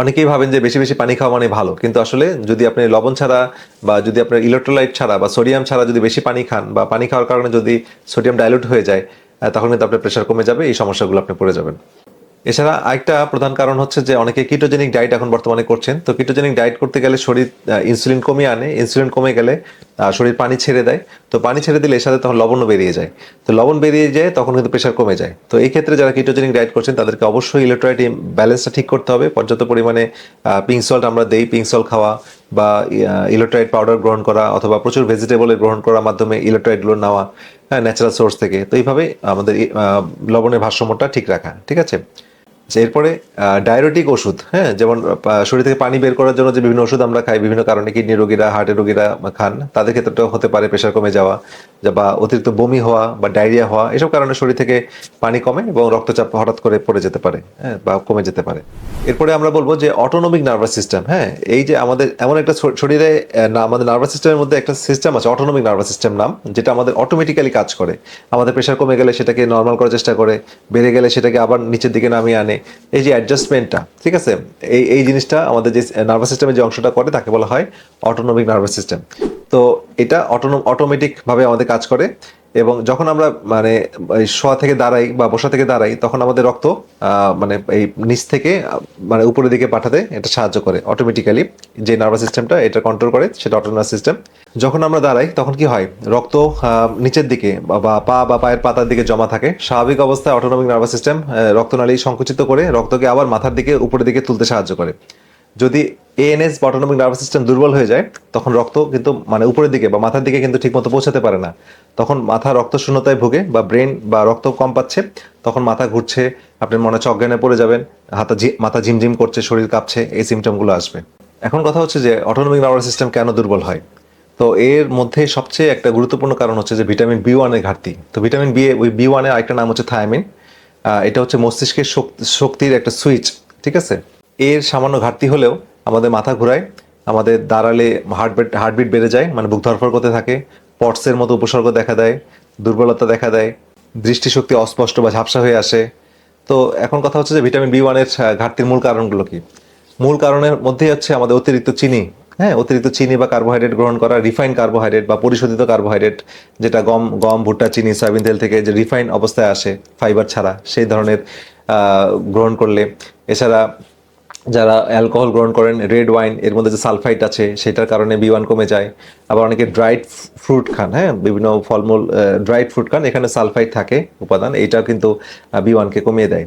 অনেকেই ভাবেন যে বেশি বেশি পানি খাওয়া মানে ভালো, কিন্তু আসলে যদি আপনি লবণ ছাড়া বা যদি আপনার ইলেকট্রোলাইট ছাড়া বা সোডিয়াম ছাড়া যদি বেশি পানি খান বা পানি খাওয়ার কারণে যদি সোডিয়াম ডাইলুট হয়ে যায় তখন কিন্তু আপনার প্রেশার কমে যাবে, এই সমস্যাগুলো আপনি পড়ে যাবেন। এছাড়া আরেকটা প্রধান কারণ হচ্ছে যে অনেকে কিটোজেনিক ডায়েট এখন বর্তমানে করছেন। তো কিটোজেনিক ডায়েট করতে গেলে শরীর ইনসুলিন কমিয়ে আনে। ইনসুলিন কমে গেলে শরীর পানি ছেড়ে দেয়। তো পানি ছেড়ে দিলে এর সাথে তখন লবণও বেরিয়ে যায়। তো লবণ বেরিয়ে যায়, তখন কিন্তু প্রেশার কমে যায়। তো এই ক্ষেত্রে যারা কিটোজেনিক ডায়েট করছেন, তাদেরকে অবশ্যই ইলেকট্রোলাইট ব্যালেন্সটা ঠিক করতে হবে। পর্যাপ্ত পরিমাণে পিঙ্ক সল্ট আমরা দেই। পিঙ্ক সল্ট খাওয়া বা ইলেকট্রোলাইট পাউডার গ্রহণ করা অথবা প্রচুর ভেজিটেবলের গ্রহণ করার মাধ্যমে ইলেকট্রোলাইটগুলো নেওয়া ন্যাচারাল সোর্স থেকে। তো এইভাবে আমাদের লবণের ভারসাম্যটা ঠিক রাখা। ঠিক আছে? আচ্ছা, এরপরে ডায়রেটিক ওষুধ হ্যাঁ যেমন শরীর থেকে পানি বের করার জন্য যে বিভিন্ন ওষুধ আমরা খাই বিভিন্ন কারণে কিডনি রোগীরা হার্টের রোগীরা খান তাদের ক্ষেত্রেও হতে পারে প্রেশার কমে যাওয়া বা অতিরিক্ত বমি হওয়া বা ডায়রিয়া হওয়া এসব কারণে শরীর থেকে পানি কমে এবং রক্তচাপ হঠাৎ করে পড়ে যেতে পারে হ্যাঁ বা কমে যেতে পারে। এরপরে আমরা বলব যে অটোনমিক নার্ভাস সিস্টেম হ্যাঁ এই যে আমাদের এমন একটা শরীরে আমাদের নার্ভাস সিস্টেমের মধ্যে একটা সিস্টেম আছে অটোনমিক নার্ভাস সিস্টেম নাম যেটা আমাদের অটোমেটিক্যালি কাজ করে। আমাদের প্রেশার কমে গেলে সেটাকে নর্মাল করার চেষ্টা করে বেড়ে গেলে সেটাকে আবার নিচের দিকে নামিয়ে আনে এই যে অ্যাডজাস্টমেন্টটা ঠিক আছে? এই এই জিনিসটা আমাদের যে নার্ভাস সিস্টেমের যে অংশটা করে, তাকে বলা হয় অটোনমিক নার্ভাস সিস্টেম তো এটা অটোনো অটোমেটিকভাবে আমাদের কাজ করে এবং যখন আমরা মানে শোয়া থেকে দাঁড়াই বা বসা থেকে দাঁড়াই, তখন আমাদের রক্ত মানে এই নিচ থেকে মানে উপরের দিকে পাঠাতে এটা সাহায্য করে অটোমেটিক্যালি যে নার্ভাস সিস্টেমটা, এটা কন্ট্রোল করে, সেটা অটোনার্ভাস সিস্টেম যখন আমরা দাঁড়াই, তখন কি হয়? রক্ত নিচের দিকে বা পা বা পায়ের পাতার দিকে জমা থাকে। স্বাভাবিক অবস্থায় অটোনমিক নার্ভাস সিস্টেম রক্তনালী সংকুচিত করে রক্তকে আবার মাথার দিকে, উপরের দিকে তুলতে সাহায্য করে। যদি এএনএস বা অটোনমিক নার্ভাস সিস্টেম দুর্বল হয়ে যায়, তখন রক্ত কিন্তু মানে উপরের দিকে বা মাথার দিকে কিন্তু ঠিকমতো পৌঁছাতে পারে না। তখন মাথা রক্ত শূন্যতায় ভুগে বা ব্রেন বা রক্ত কম পাচ্ছে, তখন মাথা ঘুরছে আপনার মনে হচ্ছে অজ্ঞানে পড়ে যাবেন, হাতা মাথা ঝিমঝিম করছে, শরীর কাঁপছে, এই সিমটমগুলো আসবে। এখন কথা হচ্ছে যে অটোনমিক নার্ভাস সিস্টেম কেন দুর্বল হয়? তো এর মধ্যে সবচেয়ে একটা গুরুত্বপূর্ণ কারণ হচ্ছে যে ভিটামিন বি ওয়ানের ঘাটতি। তো ভিটামিন বি ওই বি ওয়ানের আরেকটা নাম হচ্ছে থায়ামিন এটা হচ্ছে মস্তিষ্কের শক্তির একটা সুইচ ঠিক আছে? এর সামান্য ঘাটতি হলেও আমাদের মাথা ঘুরায়, আমাদের দাঁড়ালে হার্টবিট হার্টবিট বেড়ে যায় মানে বুক ধরফর করতে থাকে পটসের মতো উপসর্গ দেখা দেয়, দুর্বলতা দেখা দেয়, দৃষ্টিশক্তি অস্পষ্ট বা ঝাপসা হয়ে আসে। তো এখন কথা হচ্ছে যে ভিটামিন বি ওয়ানের ঘাটতির মূল কারণগুলো কি? মূল কারণের মধ্যেই হচ্ছে আমাদের অতিরিক্ত চিনি। হ্যাঁ অতিরিক্ত চিনি বা কার্বোহাইড্রেট গ্রহণ করা রিফাইন কার্বোহাইড্রেট বা পরিশোধিত কার্বোহাইড্রেট যেটা গম গম, ভুট্টা, চিনি, সয়াবিন তেল থেকে যে রিফাইন অবস্থায় আসে ফাইবার ছাড়া, সেই ধরনের গ্রহণ করলে। এছাড়া যারা অ্যালকোহল গ্রহণ করেন রেড ওয়াইন এর মধ্যে যে সালফাইট আছে, সেটার কারণে বি ওয়ান কমে যায়। আবার অনেকে ড্রাইড ফ্রুট খান হ্যাঁ বিভিন্ন ফলমূল ড্রাইড ফ্রুট খান, এখানে সালফাইট থাকে উপাদান এইটাও কিন্তু বি ওয়ানকে কমিয়ে দেয়।